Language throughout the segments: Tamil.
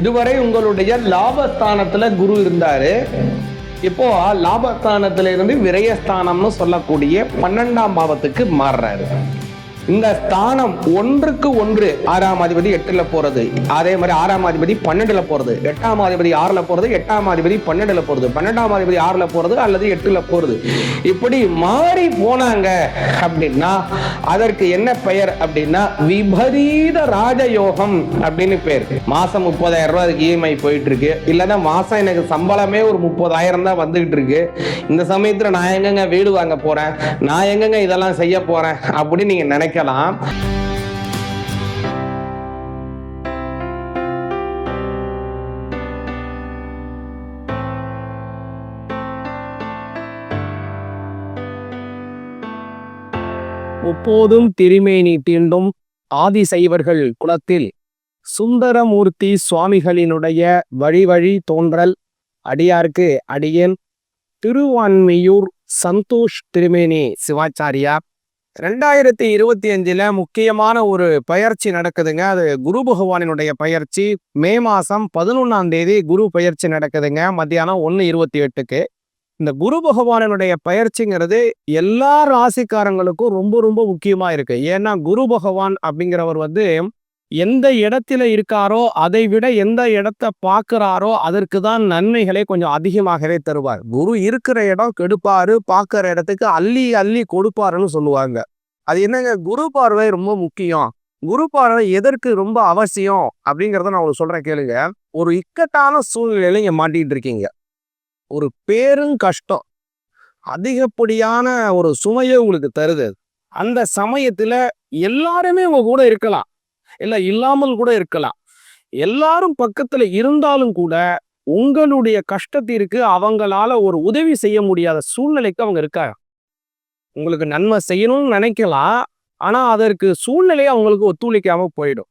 இதுவரை உங்களுடைய லாபஸ்தானத்துல குரு இருந்தாரு. இப்போ லாபஸ்தானத்துல இருந்து விரயஸ்தானம்னு சொல்லக்கூடிய பன்னெண்டாம் பாவத்துக்கு மாறுறாரு. இந்த ஸ்தானம் ஒன்றுக்கு ஒன்று ஆறாம் அதிபதி எட்டுல போறது. அதே மாதிரி ஆறாம் அதிபதி பன்னெண்டுல போறது. எட்டாம் அதிபதி ஆறுல போறது எட்டாம் அதிபதி பன்னெண்டுல போறது. பன்னெண்டாம் அதிபதி ஆறுல போறது அல்லது எட்டுல போறது. இப்படி மாறி போனாங்க அப்படின்னா அதற்கு என்ன பெயர் அப்படின்னா விபரீத ராஜயோகம் அப்படின்னு பேர். மாசம் முப்பதாயிரம் ரூபாய் அதுக்கு இஎம்ஐ போயிட்டு இருக்கு இல்லைன்னா மாசம் எனக்கு சம்பளமே ஒரு முப்பதாயிரம் தான் வந்துகிட்டு இருக்கு இந்த சமயத்துல நான் எங்கங்க வீடு வாங்க போறேன்? நான் எங்கங்க இதெல்லாம் செய்ய போறேன்? அப்படின்னு நீங்க நினைக்கலாம் முப்போதும் திருமேனி தீண்டும் ஆதிசைவர்கள் குலத்தில். சுந்தரமூர்த்தி சுவாமிகளினுடைய வழி வழி தோன்றல். அடியார்க்கு அடியேன். திருவான்மியூர் சந்தோஷ் திருமேனி சிவாச்சாரியா ரெண்டாயிரத்தி இருபத்தி அஞ்சுல முக்கியமான ஒரு பயிற்சி நடக்குதுங்க. அது குரு பகவானினுடைய பயிற்சி. மே மாசம் பதினொன்னாம் தேதி குரு பயிற்சி நடக்குதுங்க. மத்தியானம் ஒன்று இருபத்தி எட்டுக்கு. இந்த குரு பகவானினுடைய பயிற்சிங்கிறது எல்லா ராசிக்காரங்களுக்கும் ரொம்ப ரொம்ப முக்கியமா இருக்கு. ஏன்னா குரு பகவான் அப்படிங்கிறவர் வந்து எந்த இடத்துல இருக்காரோ அதை விட எந்த இடத்த பார்க்குறாரோ அதற்கு தான் நன்மைகளை கொஞ்சம் அதிகமாகவே தருவார். குரு இருக்கிற இடம் கெடுப்பாரு பார்க்குற இடத்துக்கு அள்ளி அள்ளி கொடுப்பாருன்னு சொல்லுவாங்க. அது என்னங்க? குரு பார்வை ரொம்ப முக்கியம். குரு பார்வை எதற்கு ரொம்ப அவசியம்? அப்படிங்கிறத நான் உங்களுக்கு சொல்கிறேன் கேளுங்க. ஒரு இக்கட்டான சூழ்நிலையில இங்கே மாட்டிகிட்டு இருக்கீங்க. ஒரு பேரும் கஷ்டம். அதிகப்படியான ஒரு சுமையை உங்களுக்கு தருது. அந்த சமயத்தில் எல்லாருமே உங்கள் கூட இருக்கலாம். இல்லை இல்லாமல் கூட இருக்கலாம். எல்லாரும் பக்கத்துல இருந்தாலும் கூட உங்களுடைய கஷ்டத்திற்கு அவங்களால ஒரு உதவி செய்ய முடியாத சூழ்நிலைக்கு அவங்க இருக்காங்க. உங்களுக்கு நன்மை செய்யணும்னு நினைக்கலாம். ஆனா அதற்கு சூழ்நிலை அவங்களுக்கு ஒத்துழைக்காம போயிடும்.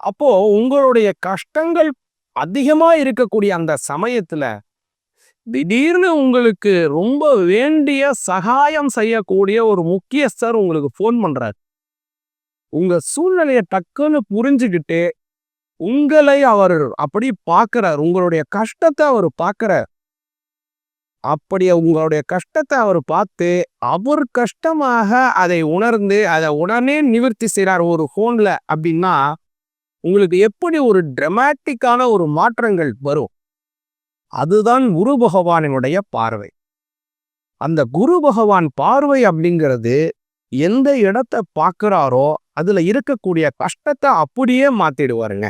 அப்போ உங்களுடைய கஷ்டங்கள் அதிகமா இருக்கக்கூடிய அந்த சமயத்துல திடீர்னு உங்களுக்கு ரொம்ப வேண்டிய சகாயம் செய்யக்கூடிய ஒரு முக்கியஸ்தர் உங்களுக்கு ஃபோன் பண்றாரு. உங்க சூழ்நிலையை டக்குன்னு புரிஞ்சுக்கிட்டு உங்களை அவர் அப்படி பார்க்கறார் உங்களுடைய கஷ்டத்தை அவர் பார்க்குறார். அப்படி உங்களுடைய கஷ்டத்தை அவர் பார்த்து அவர் கஷ்டமாக அதை உணர்ந்து அதை உடனே நிவர்த்தி செய்கிறார் ஒரு ஃபோனில் அப்படின்னா உங்களுக்கு எப்படி ஒரு ட்ரமாட்டிக்கான ஒரு மாற்றங்கள் வரும்? அதுதான் குரு பகவானினுடைய பார்வை. அந்த குரு பகவான் பார்வை அப்படிங்கிறது எந்த இடத்த பார்க்குறாரோ அதில் இருக்கக்கூடிய கஷ்டத்தை அப்படியே மாற்றிடுவாருங்க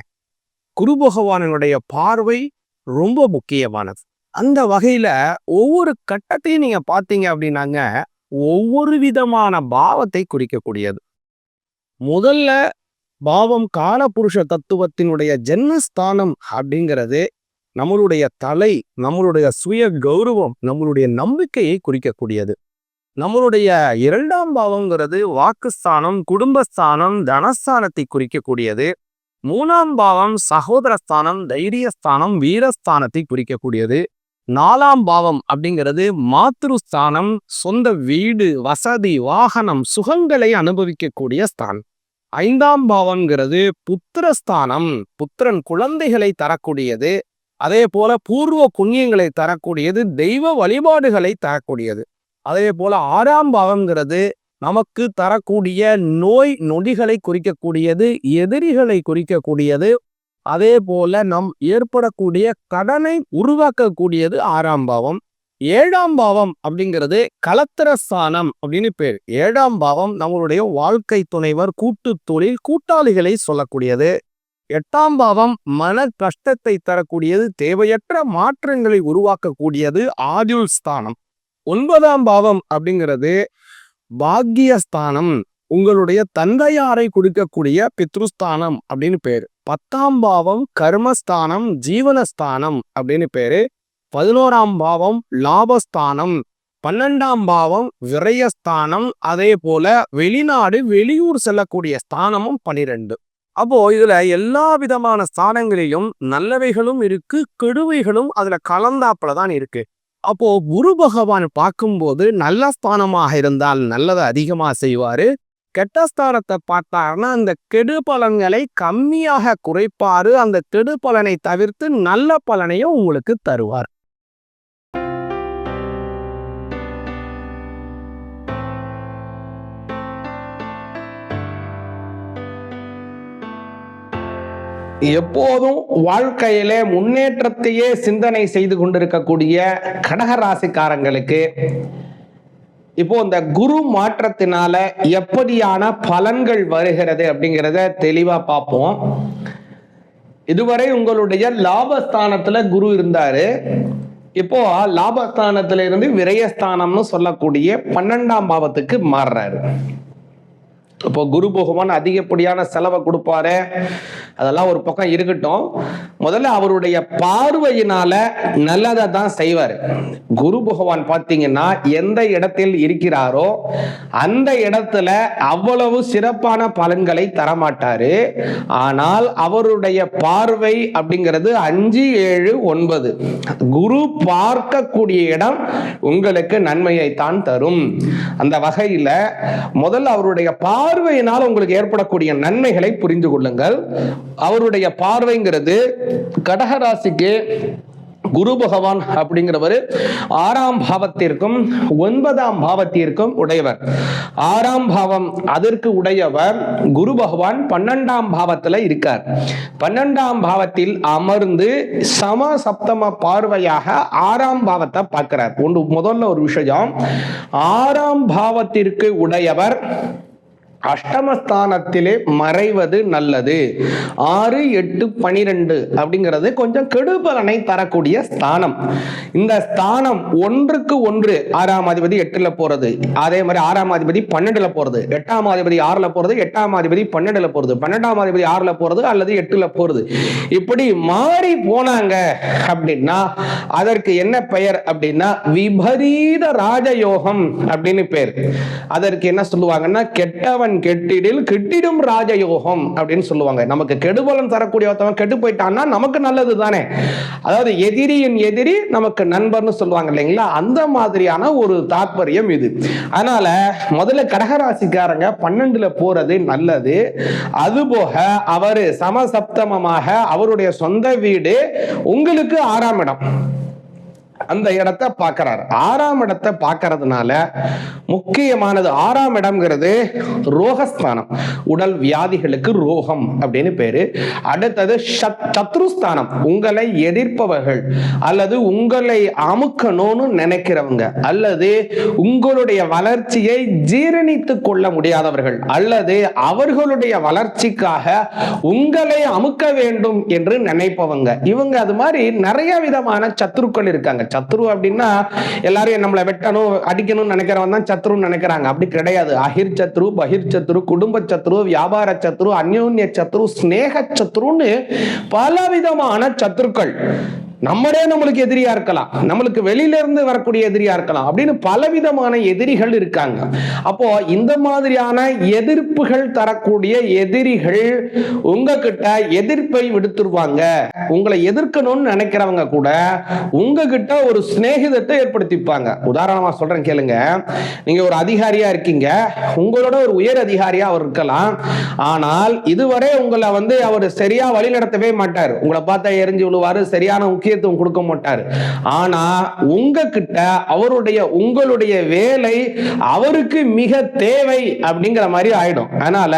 குரு பகவானனுடைய பார்வை ரொம்ப முக்கியமானது. அந்த வகையில் ஒவ்வொரு கட்டத்தையும் நீங்கள் பார்த்தீங்க அப்படின்னாங்க ஒவ்வொரு விதமான பாவத்தை குறிக்கக்கூடியது. முதல்ல பாவம் காலபுருஷ தத்துவத்தினுடைய ஜென்மஸ்தானம் அப்படிங்கிறது நம்மளுடைய தலை நம்மளுடைய சுய கௌரவம் நம்மளுடைய நம்பிக்கையை குறிக்கக்கூடியது. நம்மளுடைய இரண்டாம் பாவங்கிறது வாக்குஸ்தானம் குடும்பஸ்தானம் தனஸ்தானத்தை குறிக்கக்கூடியது. மூணாம் பாவம் சகோதரஸ்தானம் தைரியஸ்தானம் வீரஸ்தானத்தை குறிக்கக்கூடியது. நாலாம் பாவம் அப்படிங்கிறது மாத்ருஸ்தானம் சொந்த வீடு வசதி வாகனம் சுகங்களை அனுபவிக்கக்கூடிய ஸ்தானம். ஐந்தாம் பாவம்ங்கிறது புத்திரஸ்தானம் புத்திரன் குழந்தைகளை தரக்கூடியது. அதே போல பூர்வ புண்ணியங்களை தரக்கூடியது தெய்வ வழிபாடுகளை தரக்கூடியது. அதே போல ஆறாம் பாவம்ங்கிறது நமக்கு தரக்கூடிய நோய் நொடிகளை குறிக்கக்கூடியது எதிரிகளை குறிக்கக்கூடியது. அதே போல நம் ஏற்படக்கூடிய கடனை உருவாக்கக்கூடியது ஆறாம் பாவம். ஏழாம் பாவம் அப்படிங்கிறது கலத்திரஸ்தானம் அப்படின்னு பேர். ஏழாம் பாவம் நம்மளுடைய வாழ்க்கை துணைவர் கூட்டு தொழில் கூட்டாளிகளை சொல்லக்கூடியது. எட்டாம் பாவம் மன கஷ்டத்தை தரக்கூடியது தேவையற்ற மாற்றங்களை உருவாக்கக்கூடியது ஆயுள் ஸ்தானம். ஒன்பதாம் பாவம் அப்படிங்கிறது பாக்கியஸ்தானம் உங்களுடைய தந்தையாரை கொடுக்கக்கூடிய பித்ருஸ்தானம் அப்படின்னு பேரு. பத்தாம் பாவம் கர்மஸ்தானம் ஜீவனஸ்தானம் அப்படின்னு பேரு. பதினோராம் பாவம் லாபஸ்தானம் பன்னெண்டாம் பாவம் விரயஸ்தானம் அதே போல வெளிநாடு வெளியூர் செல்லக்கூடிய ஸ்தானமும் பனிரெண்டு. அப்போ இதுல எல்லா விதமான ஸ்தானங்களிலும் நல்லவைகளும் இருக்கு கெடுவைகளும் அதுல கலந்தாப்புல தான் இருக்கு. அப்போ குரு பகவான் பார்க்கும்போது நல்ல ஸ்தானமாக இருந்தால் நல்லதை அதிகமா செய்வாரு. கெட்ட ஸ்தானத்தை பார்த்தாருன்னா அந்த கெடு பலன்களை கம்மியாக குறைப்பாரு. அந்த கெடு பலனை தவிர்த்து நல்ல பலனையும் உங்களுக்கு தருவார். எப்போதும் வாழ்க்கையில முன்னேற்றத்தையே சிந்தனை செய்து கொண்டிருக்கக்கூடிய கடக ராசிக்காரங்களுக்கு இப்போ இந்த குரு மாற்றத்தினால எப்படியான பலன்கள் வருகிறது அப்படிங்கிறத தெளிவா பார்ப்போம். இதுவரை உங்களுடைய லாபஸ்தானத்துல குரு இருந்தாரு. இப்போ லாபஸ்தானத்துல இருந்து விரயஸ்தானம்னு சொல்லக்கூடிய பன்னெண்டாம் பாவத்துக்கு மாறுறாரு. இப்போ குரு பகவான் அதிகப்படியான செலவை கொடுப்பாரு. அதெல்லாம் ஒரு பக்கம் இருக்கட்டும். முதல்ல அவருடைய பார்வையினால நல்லதை தான் செய்வார். குரு பகவான் பார்த்தீங்கன்னா எந்த இடத்தில் இருக்கிறாரோ அந்த இடத்துல அவ்வளவு சிறப்பான பலன்களை தரமாட்டாரு. ஆனால் அவருடைய பார்வை அப்படிங்கிறது அஞ்சு ஏழு ஒன்பது. குரு பார்க்கக்கூடிய இடம் உங்களுக்கு நன்மையை தான் தரும். அந்த வகையில முதல்ல அவருடைய பார்வையினால் உங்களுக்கு ஏற்படக்கூடிய நன்மைகளை புரிந்து கொள்ளுங்கள். அவருடைய பார்வைங்கிறது கடகராசிக்கு குரு பகவான் அப்படிங்கிறவர் ஆறாம் பாவத்திற்கும் ஒன்பதாம் பாவத்திற்கும் உடையவர். ஆறாம் பாவம் அதற்கு உடையவர் குரு பகவான் பன்னெண்டாம் பாவத்துல இருக்கார். பன்னெண்டாம் பாவத்தில் அமர்ந்து சம சப்தம பார்வையாக ஆறாம் பாவத்தை பார்க்கிறார். ஒன்று முதல்ல ஒரு விஷயம். ஆறாம் பாவத்திற்கு உடையவர் அஷ்டமஸ்தானத்திலே மறைவது நல்லது. ஆறு எட்டு பனிரெண்டு அப்படிங்கிறது கொஞ்சம் கெடுபலனை தரக்கூடிய ஸ்தானம். இந்த ஸ்தானம் ஒன்றுக்கு ஒன்று ஆறாம் அதிபதி எட்டுல போறது. அதே மாதிரி ஆறாம் அதிபதி பன்னெண்டுல போறது. எட்டாம் அதிபதி ஆறுல போறது எட்டாம் அதிபதி பன்னெண்டுல போறது. பன்னெண்டாம் அதிபதி ஆறுல போறது அல்லது எட்டுல போறது. இப்படி மாறி போனாங்க அப்படின்னா அதற்கு என்ன பெயர் அப்படின்னா விபரீத ராஜயோகம் அப்படின்னு பேர். அதற்கு என்ன சொல்லுவாங்கன்னா கெட்டவன் கெட்டிடில் கெட்டிடும் ராஜயோகம் அப்படின்னு சொல்லுவாங்க. நமக்கு கெடுபலன் தரக்கூடிய ஒருத்தவன் கெட்டு போயிட்டான்னா நமக்கு நல்லது தானே. அதாவது எதிரியின் எதிரி நமக்கு நண்பர்னு சொல்லுவாங்க இல்லைங்களா? அந்த மாதிரியான ஒரு தாற்பயம் இது. அதனால முதல்ல கடகராசிக்காரங்க பன்னெண்டுல போறது நல்லது. அதுபோக அவரு சமசப்தமமாக அவருடைய சொந்த வீடு உங்களுக்கு ஆறாம் இடம். அந்த இடத்தை பார்க்கறாரு. ஆறாம் இடத்தை பார்க்கறதுனால முக்கியமானது ஆறாம் இடம்ங்கிறது ரோகஸ்தானம். உடல் வியாதிகளுக்கு ரோகம் அப்படின்னு பேரு. அடுத்தது சத்ருஸ்தானம். உங்களை எதிர்ப்பவர்கள் அல்லது உங்களை அமுக்கணும்னு நினைக்கிறவங்க அல்லது உங்களுடைய வளர்ச்சியை ஜீரணித்து கொள்ள முடியாதவர்கள் அல்லது அவர்களுடைய வளர்ச்சிக்காக உங்களை அமுக்க வேண்டும் என்று நினைப்பவங்க. இவங்க அது மாதிரி நிறைய விதமான சத்துருக்கள் இருக்காங்க. சத்ரு அப்படின்னா எல்லாரும் நம்மளை வெட்டணும் அடிக்கணும்னு நினைக்கிறவன் தான் சத்ருன்னு நினைக்கிறாங்க. அப்படி கிடையாது. அஹிர் சத்ரு பகிர் சத்ரு குடும்ப சத்ரு வியாபார சத்ரு அந்யோன்ய சத்ரு ஸ்நேக சத்ருன்னு பல விதமான சத்துருக்கள் நம்மளே நம்மளுக்கு எதிரியா இருக்கலாம். நம்மளுக்கு வெளியில இருந்து வரக்கூடிய எதிரியா இருக்கலாம். அப்படின்னு பலவிதமான எதிரிகள் இருக்காங்க. அப்போ இந்த மாதிரியான எதிர்ப்புகள் தரக்கூடிய எதிரிகள் உங்ககிட்ட எதிர்ப்பை விடுத்துருவாங்க. உங்களை எதிர்க்கணும்னு நினைக்கிறவங்க கூட உங்ககிட்ட ஒரு சிநேகிதத்தை ஏற்படுத்திப்பாங்க. உதாரணமா சொல்றேன் கேளுங்க. நீங்க ஒரு அதிகாரியா இருக்கீங்க. உங்களோட ஒரு உயர் அதிகாரியா அவர் இருக்கலாம். ஆனால் இதுவரை உங்களை வந்து அவர் சரியா வழி நடத்தவே மாட்டார். உங்களை பார்த்தா எரிஞ்சு விழுவாரு சரியான முக்கியத்துவம் கொடுக்க மாட்டார். ஆனா உங்ககிட்ட அவருடைய உங்களுடைய வேலை அவருக்கு மிக தேவை அப்படிங்கிற மாதிரி ஆயிடும். அதனால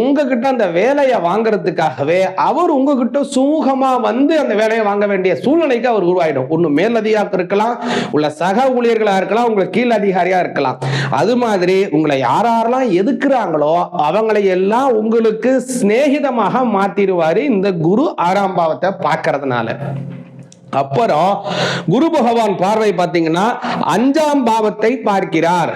உங்ககிட்ட அந்த வேலையை வாங்குறதுக்காகவே அவர் உங்ககிட்ட சுமூகமா வந்து அந்த வேலையை வாங்க வேண்டிய சூழ்நிலைக்கு அவர் உருவாயிடும். ஒண்ணு மேலதிகாரியாக இருக்கலாம் உள்ள சக ஊழியர்களா இருக்கலாம் உங்களுக்கு கீழ் அதிகாரியா இருக்கலாம். அது மாதிரி உங்களை யாரெல்லாம் எதுக்குறாங்களோ அவங்களை எல்லாம் உங்களுக்கு சிநேகிதமாக மாத்திடுவாரு இந்த குரு ஆறாம் பாவத்தை பார்க்கறதுனால. அப்புறம் குரு பகவான் பார்வை பார்த்தீங்கன்னா அஞ்சாம் பாவத்தை பார்க்கிறார்.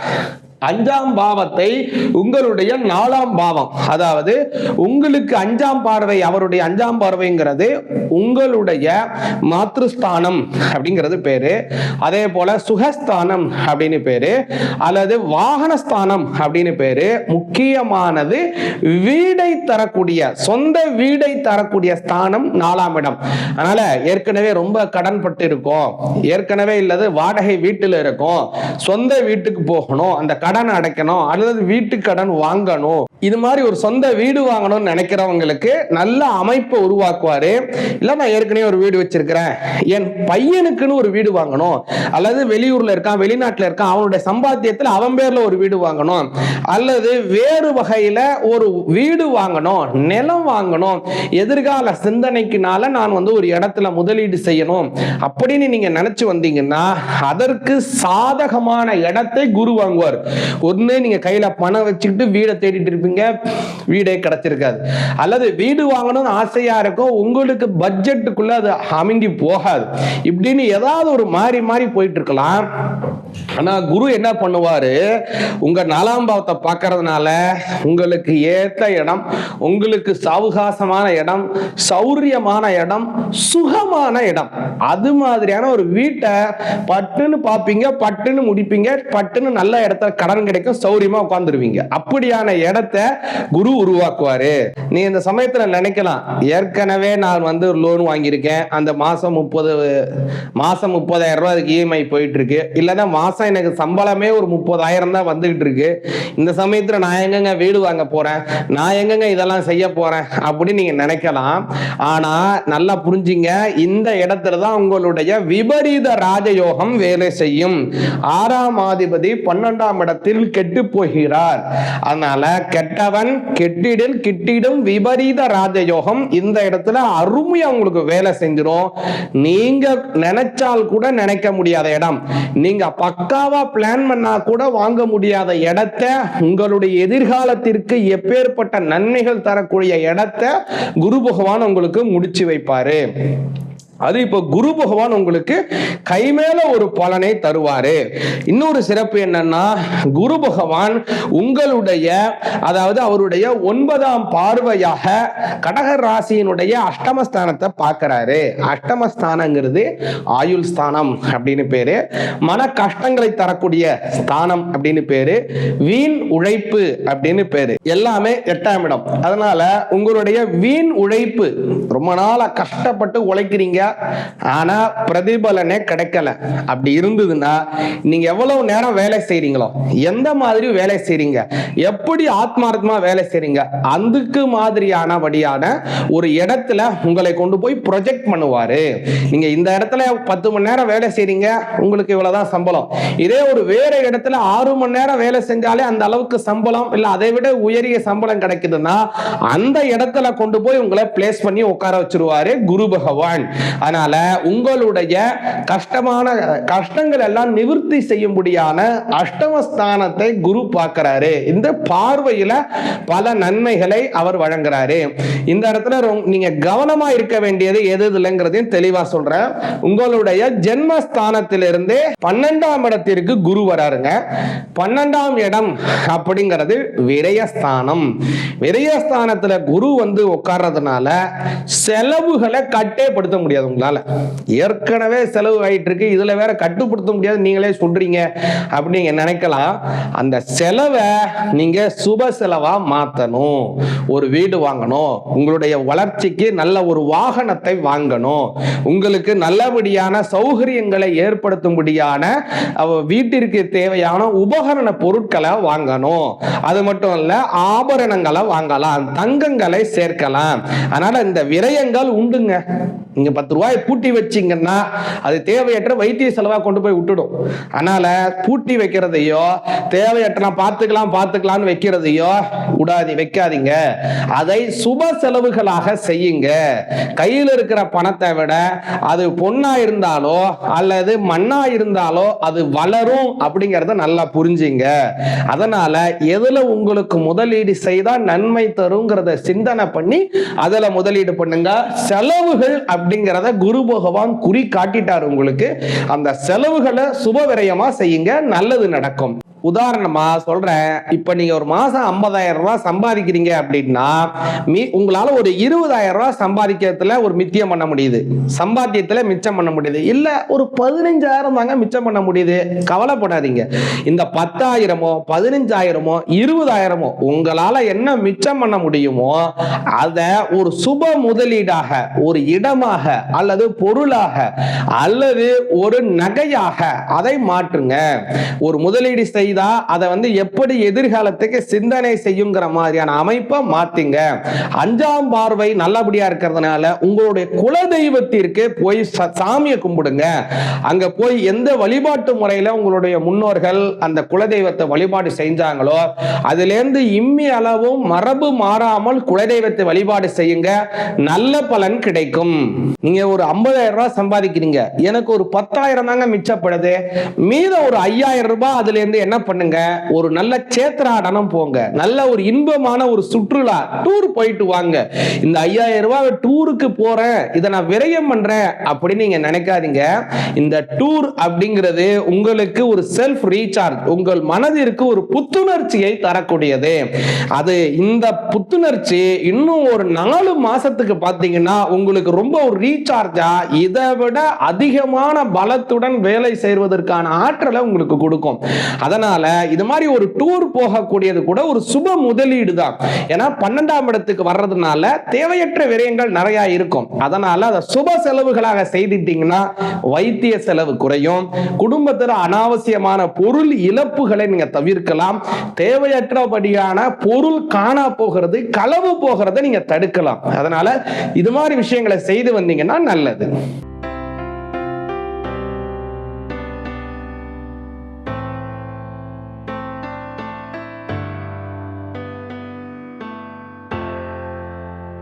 அஞ்சாம் பாவத்தை உங்களுடைய நாலாம் பாவம். அதாவது உங்களுக்கு அஞ்சாம் பார்வை அவருடைய அஞ்சாம் பார்வைங்கிறது உங்களுடைய மாத்ருஸ்தானம் அப்படிங்கிறது பேரு. அதே போல சுகஸ்தானம் அப்படின்னு பேரு. அல்லது வாகனஸ்தானம் அப்படின்னு பேரு. முக்கியமானது வீடை தரக்கூடிய சொந்த வீடை தரக்கூடிய ஸ்தானம் நாலாம் இடம். அதனால ஏற்கனவே ரொம்ப கடன் பட்டு இருக்கோம் ஏற்கனவே இல்லது வாடகை வீட்டில் இருக்கும். சொந்த வீட்டுக்கு போகணும். அந்த கடன் அடைக்கணும் அல்லது வீட்டு கடன் வாங்கணும். இது மாதிரி ஒரு சொந்த வீடு வாங்கணும்னு நினைக்கிறவங்களுக்கு நல்ல அமைப்பை உருவாக்குவாரு. இல்ல நான் ஏற்கனவே ஒரு வீடு வச்சிருக்கிறேன். என் பையனுக்குன்னு ஒரு வீடு வாங்கணும். அல்லது வெளியூர்ல இருக்கான் வெளிநாட்டுல இருக்கான் அவனுடைய சம்பாத்தியத்துல அவன் பேர்ல ஒரு வீடு வாங்கணும். அல்லது வேறு வகையில ஒரு வீடு வாங்கணும் நிலம் வாங்கணும். எதிர்கால சிந்தனைக்குனால நான் வந்து ஒரு இடத்துல முதலீடு செய்யணும். அப்படின்னு நீங்க நினைச்சு வந்தீங்கன்னா அதற்கு சாதகமான இடத்தை குரு வாங்குவார். ஒண்ணு நீங்க கையில பணம் வச்சுக்கிட்டு வீடை தேடிட்டு இருப்பீங்க. வீடே கிடைச்சிருக்காது. அல்லது வீடு வாங்கணும்னு ஆசையா இருக்கும் உங்களுக்கு பட்ஜெட்டுக்குள்ள அது அமைங்கி போகாது. இப்படின்னு ஏதாவது ஒரு மாறி மாறி போயிட்டு இருக்கலாம். ஆனா குரு என்ன பண்ணுவாரு? உங்க நாலாம் பாவத்தை பார்க்கறதுனால உங்களுக்கு ஏத்த இடம் உங்களுக்கு சவுகாசமான இடம் சௌரியமான இடம் சுகமான இடம். அது மாதிரியான ஒரு வீட்டை பட்டுன்னு பார்ப்பீங்க பட்டுன்னு முடிப்பீங்க பட்டுன்னு நல்ல இடத்த கடன் கிடைக்கும் சௌரியமா உட்காந்துருவீங்க அப்படியான இடத்த குரு உருவாக்குவாரு. நீ இந்த சமயத்துல நினைக்கலாம் ஏற்கனவே நான் வந்து லோன் வாங்கியிருக்கேன். அந்த மாசம் முப்பது மாசம் முப்பதாயிரம் ரூபாய் அதுக்கு இஎம்ஐ போயிட்டு இருக்கு இல்லைன்னா மாசம் எனக்கு சம்பளமே ஒரு முப்பதாயிரம் தான் வந்துகிட்டு இருக்கு இந்த சமயத்துல நான் எங்கங்க வீடு வாங்க போறேன்? நான் எங்கங்க இதெல்லாம் செய்ய போறேன்? அப்படின்னு நீங்க நினைக்கலாம். ஆனா நல்லா புரிஞ்சுங்க இந்த இடத்துல தான் உங்களுடைய விபரீத ராஜயோகம் வேலை செய்யும். ஆறாம் ஆதிபதி பன்னெண்டாம் இடத்துல கெட்டு போகிறார் அதனால கெட்டவன் கெட்டிடில் கிட்டிடும் விபரீத ராஜயோகம் இந்த இடத்துல அருமையா உங்களுக்கு வேலை செஞ்சிடும் நீங்க நினைச்சால் கூட நினைக்க முடியாத இடம். நீங்க பக்காவா பிளான் பண்ணா கூட வாங்க முடியாத இடத்த உங்களுடைய எதிர்காலத்திற்கு எப்பேற்பட்ட நன்மைகள் தரக்கூடிய இடத்த குரு பகவான் உங்களுக்கு முடிச்சு வைப்பாரு. அது இப்போ குரு பகவான் உங்களுக்கு கை மேல ஒரு பலனை தருவாரு. இன்னொரு சிறப்பு என்னன்னா குரு பகவான் உங்களுடைய அதாவது அவருடைய ஒன்பதாம் பார்வையாக கடக ராசியினுடைய அஷ்டமஸ்தானத்தை பார்க்கறாரு. அஷ்டமஸ்தானங்கிறது ஆயுள் ஸ்தானம் அப்படின்னு பேரு. மன கஷ்டங்களை தரக்கூடிய ஸ்தானம் அப்படின்னு பேரு. வீண் உழைப்பு அப்படின்னு பேரு. எல்லாமே எட்டாம் இடம். அதனால உங்களுடைய வீண் உழைப்பு ரொம்ப நாளா கஷ்டப்பட்டு உழைக்கிறீங்க ஆனா பிரதிபலனே கிடைக்கல. அப்படி இருந்ததுன்னா நீங்க எவ்வளவு நேரம் வேலை செய்றீங்களோ எந்த மாதிரி வேலை செய்றீங்க எப்படி ஆத்மார்த்தமா வேலை செய்றீங்க அதுக்கு மாதிரியானபடியான ஒரு இடத்துல உங்களை கொண்டு போய் ப்ரொஜெக்ட் பண்ணுவாரு. நீங்க இந்த இடத்துல பத்து மணி நேரம் வேலை செய்றீங்க உங்களுக்கு இவ்வளவுதான் சம்பளம். இதே ஒரு வேற இடத்துல ஆறு மணி நேரம் வேலை செஞ்சாலே அந்த அளவுக்கு சம்பளம் இல்ல அதை விட உயரிய சம்பளம் கிடைக்குதுன்னா அந்த இடத்துல கொண்டு போய் உங்களை பிளேஸ் பண்ணி உட்கார வச்சிருவாரு குரு பகவான். அதனால உங்களுடைய கஷ்டமான கஷ்டங்கள் எல்லாம் நிவர்த்தி செய்யும்படியான அஷ்டமஸ்தானத்தை குரு பார்க்கிறாரு. இந்த பார்வையில பல நன்மைகளை அவர் வழங்குறாரு. இந்த இடத்துல ரொ- நீங்க கவனமா இருக்க வேண்டியது எது இல்லைங்கிறதையும் தெளிவா சொல்றேன். உங்களுடைய ஜென்மஸ்தானத்திலிருந்தே பன்னெண்டாம் இடத்திற்கு குரு வராருங்க. பன்னெண்டாம் இடம் அப்படிங்கிறது விரயஸ்தானம். விரயஸ்தானத்துல குரு வந்து உட்கார்றதுனால செலவுகளை கட்டேப்படுத்த முடியாது. உங்களால. ஏற்கனவே செலவு ஆயிட்டு இருக்கு இதுல வேற கட்டுப்படுத்த முடியாது. நீங்களே சொல்றீங்க. அப்படின்னு நினைக்கலாம். அந்த செலவை நீங்க சுப செலவா மாத்தணும். ஒரு வீடு வாங்கணும். உங்களுடைய வளர்ச்சிக்கு நல்ல ஒரு வாகனத்தை வாங்கணும். உங்களுக்கு நல்லபடியான சௌகரியங்களை ஏற்படுத்தும்படியான வீட்டிற்கு தேவையான உபகரண பொருட்களை வாங்கணும். அது மட்டும் இல்ல ஆபரணங்களை வாங்கலாம். தங்கங்களை சேர்க்கலாம். அதனால இந்த விரயங்கள் உண்டுங்க. நீங்க பத்து ரூபாய் பூட்டி வச்சீங்கன்னா அது தேவையற்ற வைத்திய செலவாக கொண்டு போய் விட்டுடும். அதனால பூட்டி வைக்கிறதையோ தேவையற்ற பார்த்துக்கலாம் பார்த்துக்கலாம்னு வைக்கிறதையோ விடாதி வைக்காதீங்க. அதை சுப செலவுகளாக செய்யுங்க. கையில் இருக்கிற பணத்தை விட அது பொண்ணா இருந்தாலோ அல்லது மண்ணா இருந்தாலோ அது வளரும் அப்படிங்கறத நல்லா புரிஞ்சுங்க. அதனால எதுல உங்களுக்கு முதலீடு செய்தா நன்மை தருங்கிறத சிந்தனை பண்ணி அதுல முதலீடு பண்ணுங்க. செலவுகள் அப்படிங்கிறத குரு பகவான் குறி காட்டிட்டார் உங்களுக்கு. அந்த செலவுகளை சுப விரயமா செய்யுங்க நல்லது நடக்கும். உதாரணமா சொல்றேன். இப்ப நீங்க ஒரு மாசம் 50000 ரூபாய் சம்பாதிக்கிறீங்க அப்படின்னா மீ உங்களால ஒரு இருபதாயிரம் ரூபாய் சம்பாதிக்கிறதுல ஒரு மித்தியம் பண்ண முடியுது. சம்பாத்தியத்துல மிச்சம் பண்ண முடியுது. இல்ல ஒரு பதினஞ்சாயிரம் தாங்க மிச்சம் பண்ண முடியுது. கவலைப்படாதீங்க. இந்த பத்தாயிரமோ பதினஞ்சாயிரமோ இருபதாயிரமோ உங்களால என்ன மிச்சம் பண்ண முடியுமோ அதை ஒரு சுப முதலீடாக ஒரு இடமாக அல்லது பொருளாக அல்லது ஒரு நகையாக அதை மாற்றுங்க. ஒரு முதலீடு செய்த செய்தா அதை வந்து எப்படி எதிர்காலத்துக்கு சிந்தனை செய்யுங்கிற மாதிரியான அமைப்பை மாத்திங்க. அஞ்சாம் பார்வை நல்லபடியா இருக்கிறதுனால உங்களுடைய குல தெய்வத்திற்கு போய் சாமியை கும்பிடுங்க. அங்க போய் எந்த வழிபாட்டு முறையில உங்களுடைய முன்னோர்கள் அந்த குலதெய்வத்தை வழிபாடு செஞ்சாங்களோ அதிலிருந்து இம்மி அளவும் மரபு மாறாமல் குலதெய்வத்தை வழிபாடு செய்யுங்க. நல்ல பலன் கிடைக்கும். நீங்க ஒரு 50000 ரூபாய் சம்பாதிக்கிறீங்க. எனக்கு ஒரு பத்தாயிரம் தாங்க மிச்சப்படுது. மீத ஒரு ஐயாயிரம் ரூபாய் அதுல இருந்து என்ன என்ன பண்ணுங்க? ஒரு நல்ல சேத்திராடனம் போங்க. நல்ல ஒரு இன்பமான ஒரு சுற்றுலா டூர் போயிட்டு வாங்க. இந்த ஐயாயிரம் ரூபாய் டூருக்கு போறேன். இதை நான் விரயம் பண்றேன் அப்படின்னு நீங்க நினைக்காதீங்க. இந்த டூர் அப்படிங்கிறது உங்களுக்கு ஒரு செல்ஃப் ரீசார்ஜ் உங்கள் மனதிற்கு ஒரு புத்துணர்ச்சியை தரக்கூடியது. அது இந்த புத்துணர்ச்சி இன்னும் ஒரு நாலு மாசத்துக்கு பாத்தீங்கன்னா உங்களுக்கு ரொம்ப ஒரு ரீசார்ஜா இதை விட அதிகமான பலத்துடன் வேலை செய்வதற்கான ஆற்றலை உங்களுக்கு கொடுக்கும். அதனால அதனால இது மாதிரி ஒரு டூர் போகக்கூடியது கூட ஒரு சுப முதலீடு தான் ஏன்னா பன்னெண்டாம் இடத்துக்கு வர்றதுனால தேவையற்ற விரயங்கள் நிறைய இருக்கும். அதனால அதை சுப செலவுகளாக செய்துட்டீங்கன்னா வைத்திய செலவு குறையும். குடும்பத்தில் அனாவசியமான பொருள் இழப்புகளை நீங்க தவிர்க்கலாம். தேவையற்றபடியான பொருள் காணா போகிறது களவு போகிறத நீங்க தடுக்கலாம். அதனால இது மாதிரி விஷயங்களை செய்து வந்தீங்கன்னா நல்லது.